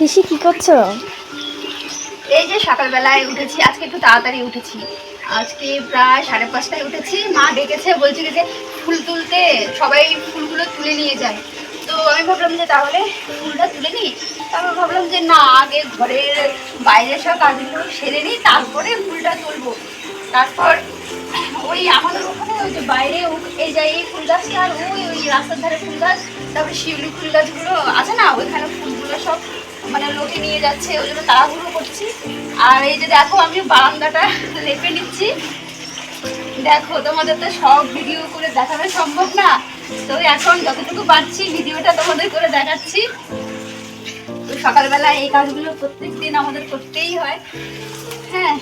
পিসি কি করছ? এই যে সকালবেলায় উঠেছি, আজকে একটু তাড়াতাড়ি উঠেছি। আজকে প্রায় সাড়ে পাঁচটায় উঠেছি। মা ডেকেছে, বলছে কি যে ফুল তুলতে সবাই ফুলগুলো তুলে নিয়ে যায়। তো আমি ভাবলাম যে তাহলে ফুলটা তুলে নিই। তারপর ভাবলাম যে না, আগে ঘরের বাইরে সব কাজগুলো সেরে নিই, তারপরে ফুলটা তুলবো। তারপর ওই আমাদের ওখানে ওই যে বাইরে এই যে এই ফুল গাছটা আর ওই ওই রাস্তার ধারে ফুল গাছ, তারপরে শিউলি ফুল গাছগুলো আছে না, ওইখানে ফুলগুলো সব মানে লোকে নিয়ে যাচ্ছে, ওই জন্য তাড়াহুড়ো করছি। আর এই যে দেখো, আমি বারান্দাটা লেপে নিচ্ছি। দেখো, তোমাদের তো সব ভিডিও করে দেখানো সম্ভব না। তো এখন যতটুকু পারছি ভিডিওটা তোমাদের করে দেখাচ্ছি। তো সকালবেলা এই কাজগুলো প্রত্যেক দিন আমাদের করতেই হয়। হ্যাঁ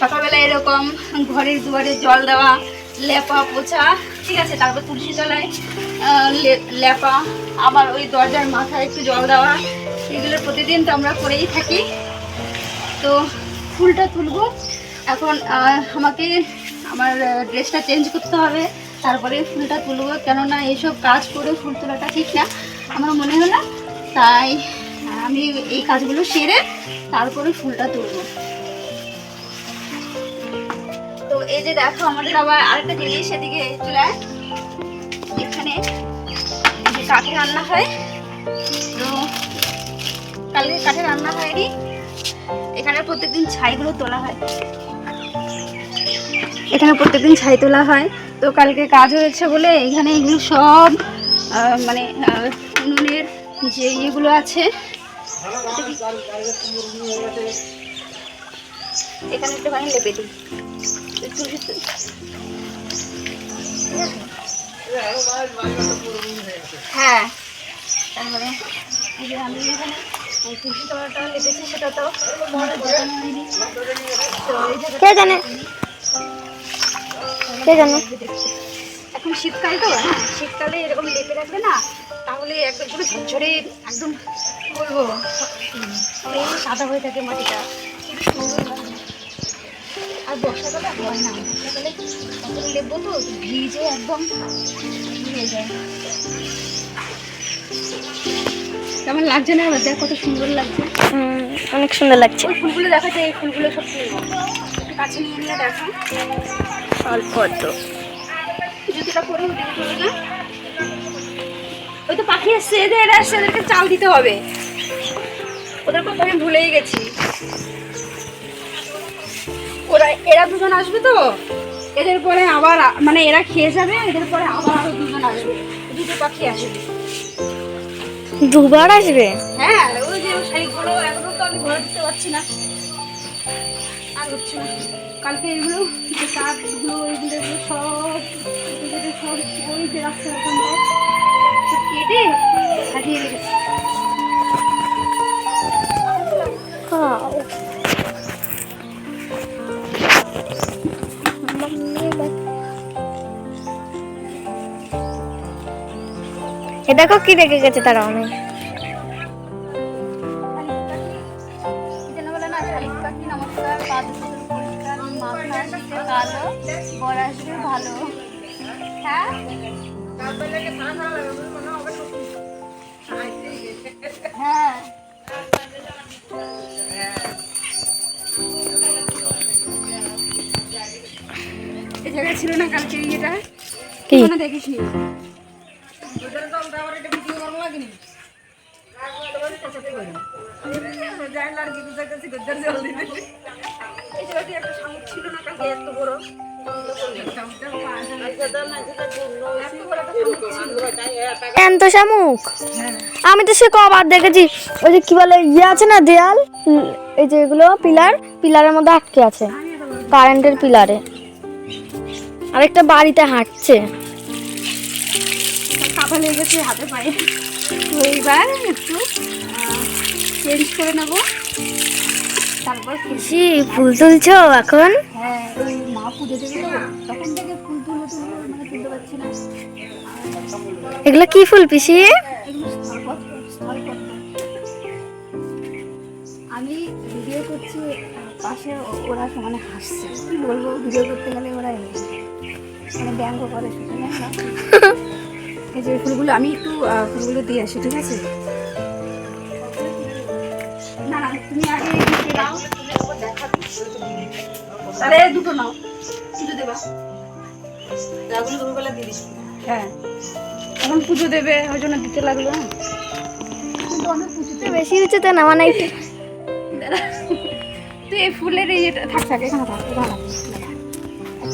সকালবেলা এরকম ঘরের দুয়ারে জল দেওয়া লেপা পোছা ঠিক আছে, তারপর তুলসী তলায় লেপা, আবার ওই দরজার মাথায় একটু জল দেওয়া, এগুলো প্রতিদিন তো আমরা করেই থাকি। তো ফুলটা তুলবো। এখন আমাকে আমার ড্রেসটা চেঞ্জ করতে হবে, তারপরে ফুলটা তুলবো। কেননা এইসব কাজ করে ফুল তোলাটা ঠিক না। আমার মনে হলো, তাই আমি এই কাজগুলো সেরে তারপরে ফুলটা তুলবো। এই যে দেখো, আমাদের আবার আরেকটা জিনিস এদিকে চলে। এখানে কাঠে রান্না হয়। তো কালকে কাঠে রান্না হয়নি। এখানে প্রত্যেকদিন ছাইগুলো তোলা হয়। এখানে প্রত্যেকদিন ছাই তোলা হয়। তো কালকে কাজ হয়েছে বলে এখানে এগুলো সব মানে উনুনের যে ইয়েগুলো আছে, এখানে একটুখানি লেপে দিই। হ্যাঁ। তারপরে আমি এখানে তুলসী তলাটা লেপেছি সেটা তো কে জানে? কে জানে? এখন শীতকাল তো হ্যাঁ শীতকালে এরকম লেপে রাখবে না তাহলে একদম পুরো ঝরঝরে একদম বলব? সাদা হয়ে থাকে মাটিটা। খুবই সুন্দর। আর বর্ষাকালে হয় না। বর্ষাকালে কত লেপবো তো ভিজে একদম ভিজে যায়। কেমন লাগছে না? দেখ কত সুন্দর লাগছে। অনেক সুন্দর লাগছে। ওই ফুলগুলো দেখা যায় এই ফুলগুলো সব কাছে নিয়ে নিয়ে দেখো। অল্প তো জুতোটা পরে চলে যা। ওই তো পাখি এসছে এদের এরা এসছে এদেরকে চাল দিতে হবে। ওদের কথা আমি ভুলেই গেছি। ওরা এরা দুজন আসবে তো? এদের পরে আবার মানে এরা খেয়ে যাবে এদের পরে আবার আরও দুজন আসবে। দুটো পাখি আসবে। দুবার আসবে? হ্যাঁ ওই যে শাড়িগুলো এখনও তো আমি ঘরে দিতে পারছি না। আর হচ্ছে না। কালকে এগুলো যে কাঠগুলো এগুলো এগুলো সব এগুলো সব ওই যে রাস্তার ওখানটায় কেটে সাজিয়ে রেখেছি। এ দেখো কি রেখে গেছে তারা অনেক। ভালো যেন ছিল না কালকে ইয়েটা? কি? দেখিস নি এত শামুক? আমি তো সে কবার দেখেছি। ওই যে কি বলে ইয়ে আছে না দেয়াল? এই যে এগুলো পিলার পিলারের মধ্যে আটকে আছে। কারেন্টের পিলারে। আরেকটা বাড়িতে হাঁটছে। কাপা লেগেছে হাতে পায়ে। তো এইবার একটু চেঞ্জ করে নেব। তারপর ফুল তুলছো এখন? হ্যাঁ ওই মা পুজো দেবে তখন থেকে ফুল তুলবো তুলবো মানে তুলতে পারছি না। এগুলো কি ফুল পিসি? আমি ভিডিও করছি পাশে ওরা সমানে হাসছে। কি বলব ভিডিও করতে গেলে ওরা মানে ব্যঙ্গ করে সেখানে এই যে ফুলগুলো আমি একটু ফুলগুলো দিয়ে আসি ঠিক আছে? তুমি আগে দুটো নাও। তাহলে দুটো নাও। পুজো দেবা। রাগুলো দুপুরবেলা দিয়ে দিস। হ্যাঁ। এখন পুজো দেবে ওই জন্য দিতে লাগল না কিন্তু অনেক পুজোতে বেশি হচ্ছে তো না মানে তুই এই ফুলের এই এটা থাক থাক এখানে থাক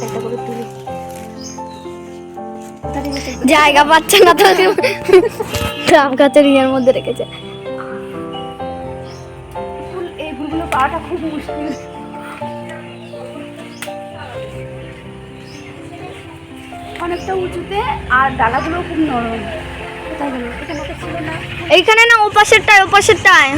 একটা করে তুলি। জায়গা পাচ্ছে না তো। আম গাছের ইয়ের মধ্যে রেখেছে। ফুল এই ফুলগুলো পাওয়াটা খুব মুশকিল। অনেকটা উঁচুতে আর ডালাগুলো খুব নরম। কোথায় গেল এখানে ছিল না। এইখানে না ওপাশেরটায় ওপাশেরটায়।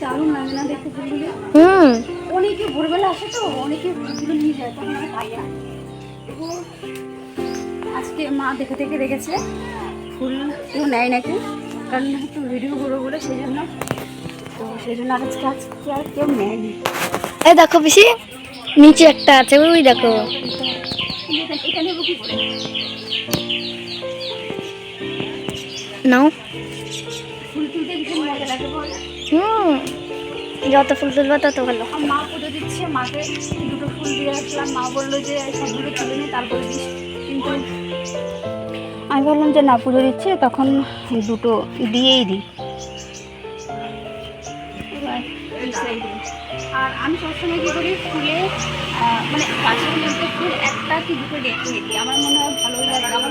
দারুণ লাগে না দেখতে ফুলগুলো হুম। অনেকে ভোরবেলা আসে তো অনেকে ফুলগুলো নিয়ে যায় তখন আমি পাই না। আজকে মা দেখে দেখে রেখেছে ফুল কেউ নেয় নাকি? কারণ একটু ভিডিও করব বলে সেই জন্য তো সেই জন্য আর আজকে আজকে আর কেউ নেয়নি। এই দেখো বেশি নিচে একটা আছে ওই দেখো। কিন্তু এটা- এটা নেব কি করে? নাও হুম। যত ফুল তুলবে তত ভালো। মা পুজো দিচ্ছে মাকে দুটো ফুল দিয়ে আসলাম। মা বলল যে সবগুলো তুলে নি তারপরে দিস। কিন্তু আমি বললাম যে না পুজো দিচ্ছে তখন দুটো দিয়েই দিই। আর আমি সবসময় কী করি ফুলে মানে গাছের মধ্যে ফুল একটা কি দুটো রেখে দিই। আমার মনে হয় ভালো লাগে। আমার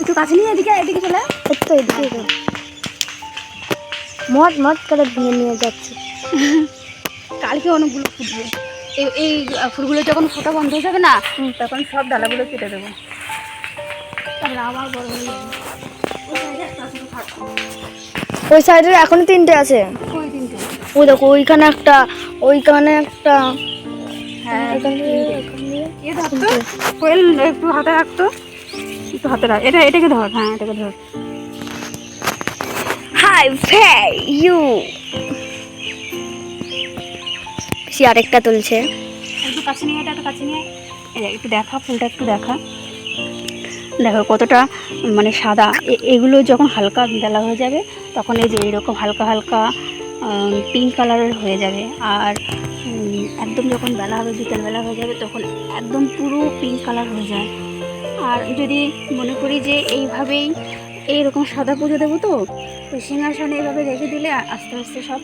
একটু কাছে নিয়ে এদিকে এদিকে চলে তো এদিকে। মট মট করে ভেঙে নিয়ে যাচ্ছে। কালকে অনেকগুলো ফুটবে। এই এই ফুলগুলো যখন ফোটা বন্ধ হয়ে যাবে না তখন সব ডালাগুলো কেটে দেবো। তারপরে আবার বড় হয়ে যাবে। ওই সাইডে একটা এখনও তিনটে আছে। ওই দেখো ওইখানে একটা ওইখানে একটা হ্যাঁ। কোয়েল একটু হাতে রাখতো একটু হাতে রাখ। এটা এটাকে ধর। হ্যাঁ এটাকে ধর। High we you. সে আরেকটা তুলছে। একটু কাছে নিয়ে এটা একটু কাছে নিয়ে একটু দেখা ফুলটা একটু দেখা। দেখো কতটা মানে সাদা। এগুলো যখন হালকা বেলা হয়ে যাবে তখন এই যে এরকম হালকা হালকা পিঙ্ক কালারের হয়ে যাবে। আর একদম যখন বেলা হবে, বিকেলবেলা হয়ে যাবে, তখন একদম পুরো পিঙ্ক কালার হয়ে যায়। আর যদি মনে করি যে এইভাবেই এইরকম সাদা পুজো দেবো তো তো সিংহাসনে এইভাবে রেখে দিলে আস্তে আস্তে সব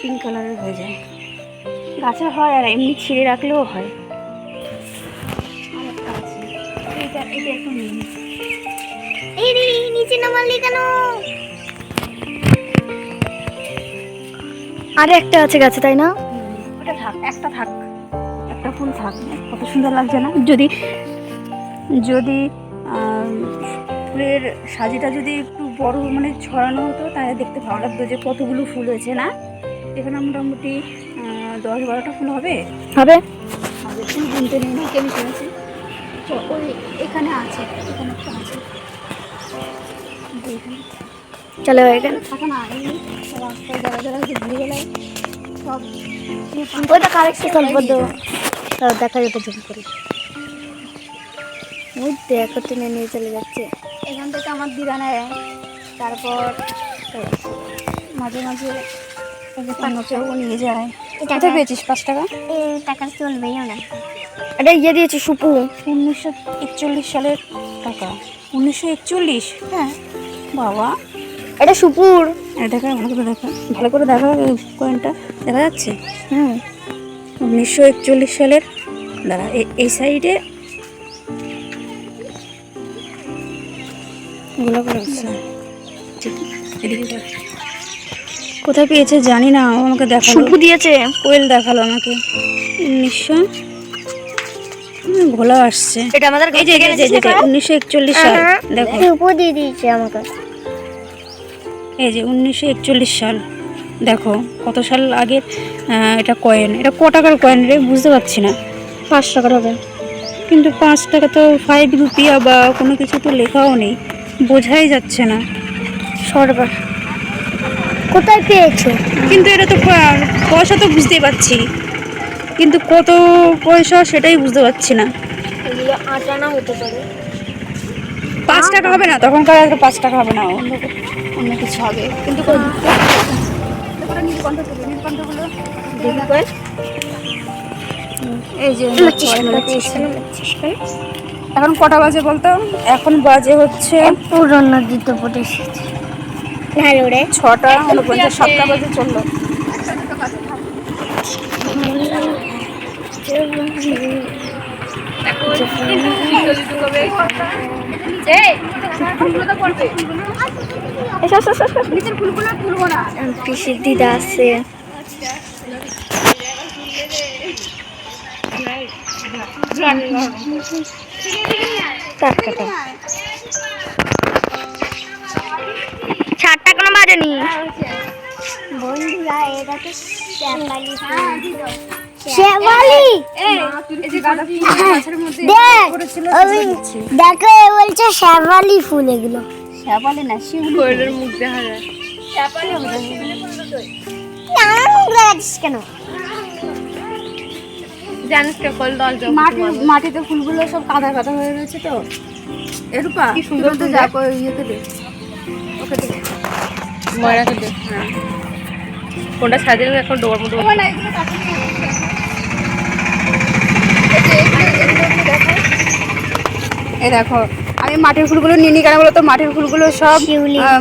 পিঙ্ক কালারের হয়ে যায়। গাছে হয় আর এমনি ছিঁড়ে রাখলেও হয়। এইটা এটা একটু এই নিচে নামালি কেন? আরে একটা আছে গাছে তাই না? ওটা থাক একটা থাক। একটা ফুল থাক। কত সুন্দর লাগছে না? যদি যদি ফুলের সাজিটা যদি একটু বড় মানে ছড়ানো হতো তাহলে দেখতে ভালো লাগতো যে কতগুলো ফুল হয়েছে না? এখানে মোটামুটি দশ বারোটা ফুল হবে। হবে? ফুল গুনতে নেই নাকি আমি শুনেছি তো ওই এখানে আছে এখানে একটা আছে। এখানে চলো এখানে থাকে না এই রাস্তায় যারা যারা যে ঘুরে গেলায় সব যে ফুল ওইটা কারেক্ট স্বল্প দেবো তাও দেখা যেত জুম করে। ওই দেখো টেনে নিয়ে চলে যাচ্ছে। এখান থেকে আমার দিদা নেয়। তারপর মাঝে মাঝে নিয়ে যায়। পেয়েছিস পাঁচ টাকা? এই টাকা চলবেই না এটা ইয়ে দিয়েছি সুপু। উনিশশো একচল্লিশ সালের টাকা। উনিশশো একচল্লিশ? হ্যাঁ। বাবা। এটা সুপুর। এটা দেখা ভালো করে দেখা। ভালো করে দেখা কয়েনটা দেখা যাচ্ছে? হুম। উনিশশো একচল্লিশ সালের দাঁড়া এই সাইডে দেখ। কোথায় পেয়েছে জানি না ও আমাকে দেখাল। সুপু দিয়েছে। কোয়েল দেখাল আমাকে। উনিশশো হুম, ঘোলা আসছে। এটা আমাদের এই যে এই যে, এই যে উনিশশো একচল্লিশ সাল দেখো। সুপু দিয়ে দিয়েছে আমাকে। এই যে উনিশশো একচল্লিশ সাল। দেখো কত সাল আগে এটা কয়েন এটা ক টাকার কয়েন রে বুঝতে পারছি না। পাঁচ টাকার হবে। কিন্তু পাঁচ টাকা তো ফাইভ রুপিয়া বা কোনো কিছু তো লেখাও নেই। বোঝাই যাচ্ছে না। টাকা কোথায় পেয়েছ? কিন্তু এটা তো পয়সা তো বুঝতেই পারছি। কিন্তু কত পয়সা সেটাই বুঝতে পারছি না। আটানা হতে পারে। পাঁচ টাকা হবে না তখনকার আর পাঁচ টাকা হবে না অন্য অন্য কিছু হবে। কিন্তু এই যে? এখন কটা বাজে বলতো? এখন বাজে হচ্ছে পুরনো দিতে পড়েছি রে ছটা উনপঞ্চাশ সাতটা বাজে চলল। পিসির দিদা আছে। টাটকাটা কোনো বাজেনি। বন্ধুরা এটা তো দেখ এ বলছে শ্যামালি ফুল এগুলো। না মুখ দেখা যায়। কেন? জানিস কে কল দল মাটি মাটিতে ফুলগুলো সব কাদা কাদা হয়ে রয়েছে তো। এরূপা কি সুন্দর তো ফুল যা দেখ। করে ইয়েতে দে। ওকে দে। ময়রাকে দে। কোনটা সাজিয়ে এখন ডোর মতো এই দেখো আমি মাটির ফুলগুলো নিয়ে নিই কেন বলো তো? মাটির ফুলগুলো সব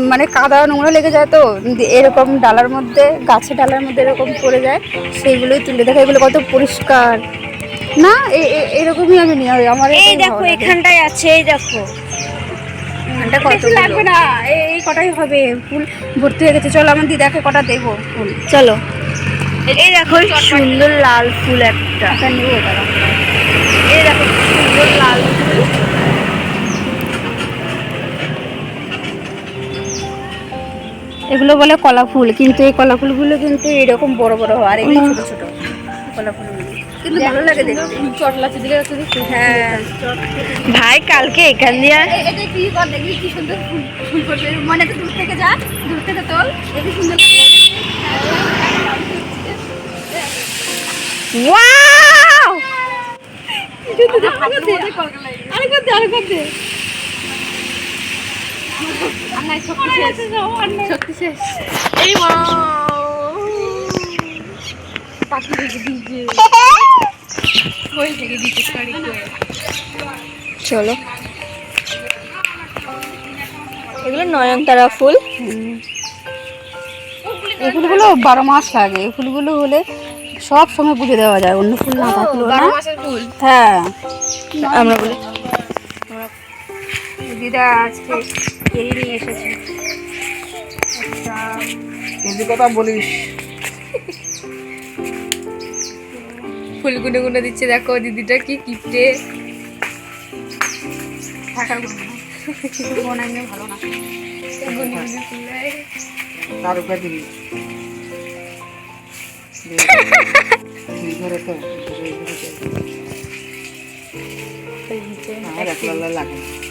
মানে কাদা নোংরা লেগে যায় তো? এরকম ডালার মধ্যে গাছের ডালার মধ্যে এরকম পড়ে যায়। সেইগুলোই তুলে দেখো এগুলো কত পরিষ্কার। না এ- এ- এরকমই আমি নিয়ে। আমার এই দেখো এখানটায় আছে এই দেখো। লাগবে না এই কটাই হবে ফুল ভর্তি হয়ে গেছে। চলো আমার দিদাকে কটা দেবো ফুল। চলো। এই দেখো সুন্দর লাল ফুল একটা। এই দেখো সুন্দর লাল এগুলো বলে কলা ফুল কিন্তু এই কলা ফুলগুলো কিন্তু এরকম বড় বড় হয় আর এগুলো ছোট ছোট কলা ফুলগুলো। কিন্তু ভালো লাগে দেখতে। হ্যাঁ। ভাই কালকে এখান দিয়ে এটা কি কর দেখবি কি সুন্দর ফুল ফুল করবে। মনে তো দূর থেকে যা দূর থেকে তোল দেখি সুন্দর ওয়াও! আরে করতে আরে করতে সত্যি শেষ এই পাখি দিচ্ছে কই থেকে দিচ্ছে সরি কই চলো। এগুলো নয়নতারা ফুল। এই ফুলগুলো বারো মাস লাগে। এই ফুলগুলো হলে সব সময় পুজো দেওয়া যায়। অন্য ফুল না থাকলেও না। মাসের হ্যাঁ। আমরা বলি দিদা আজকে কেড়ে নিয়ে এসেছে। একটা কথা বলিস। ফুল গুনে গুনে দিচ্ছে দেখো দিদিটা কি কিপটে থাকার কিছু ভালো না। তার উপরে দিবি। ঘরে তো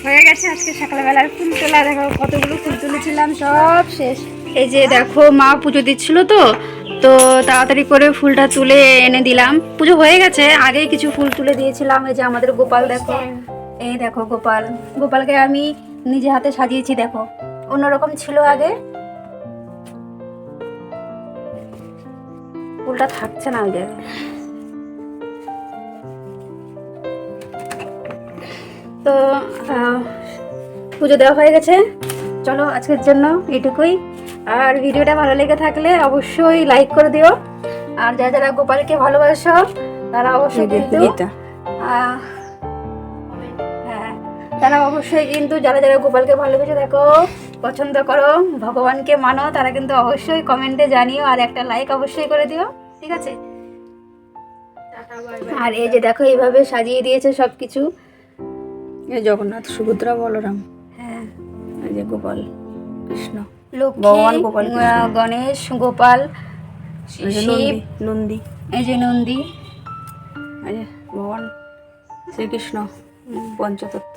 হয়ে গেছে। আজকে সকালবেলার ফুল তোলা। দেখো কতগুলো ফুল তুলেছিলাম সব শেষ। এই যে দেখো মা পুজো দিচ্ছিল তো তো তাড়াতাড়ি করে ফুলটা তুলে এনে দিলাম। পুজো হয়ে গেছে আগেই কিছু ফুল তুলে দিয়েছিলাম। এই যে আমাদের গোপাল দেখো। এই দেখো গোপাল। গোপালকে আমি নিজে হাতে সাজিয়েছি দেখো। অন্যরকম ছিল আগে। ফুলটা থাকছে না ওই জায়গায় তো পুজো দেওয়া হয়ে গেছে। চলো আজকের জন্য এটুকুই আর ভিডিওটা ভালো লেগে থাকলে অবশ্যই লাইক করে দিও। আর যারা যারা গোপালকে ভালোবাসো তারা অবশ্যই কিন্তু হ্যাঁ তারা অবশ্যই কিন্তু যারা যারা গোপালকে ভালোবেসে দেখো পছন্দ করো ভগবানকে মানো তারা কিন্তু অবশ্যই কমেন্টে জানিও আর একটা লাইক অবশ্যই করে দিও ঠিক আছে? আর এই যে দেখো এইভাবে সাজিয়ে দিয়েছে সব কিছু জগন্নাথ সুভদ্রা বলরাম। হ্যাঁ। যে গোপাল কৃষ্ণ। ভগবান গোপাল গণেশ গোপাল শিব নন্দী। এই যে নন্দী। ভগবান শ্রীকৃষ্ণ পঞ্চতত্ত্ব।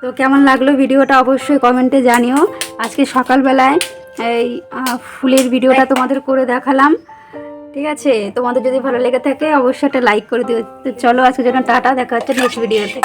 তো কেমন লাগল ভিডিওটা অবশ্যই কমেন্টে জানিও। আজকে সকালবেলায় এই ফুলের ভিডিওটা তোমাদের করে দেখালাম। ঠিক আছে? তোমাদের যদি ভালো লেগে থাকে অবশ্যই একটা লাইক করে দিও। তো চলো আজকে জন্য টাটা দেখা হচ্ছে নেক্সট ভিডিওতে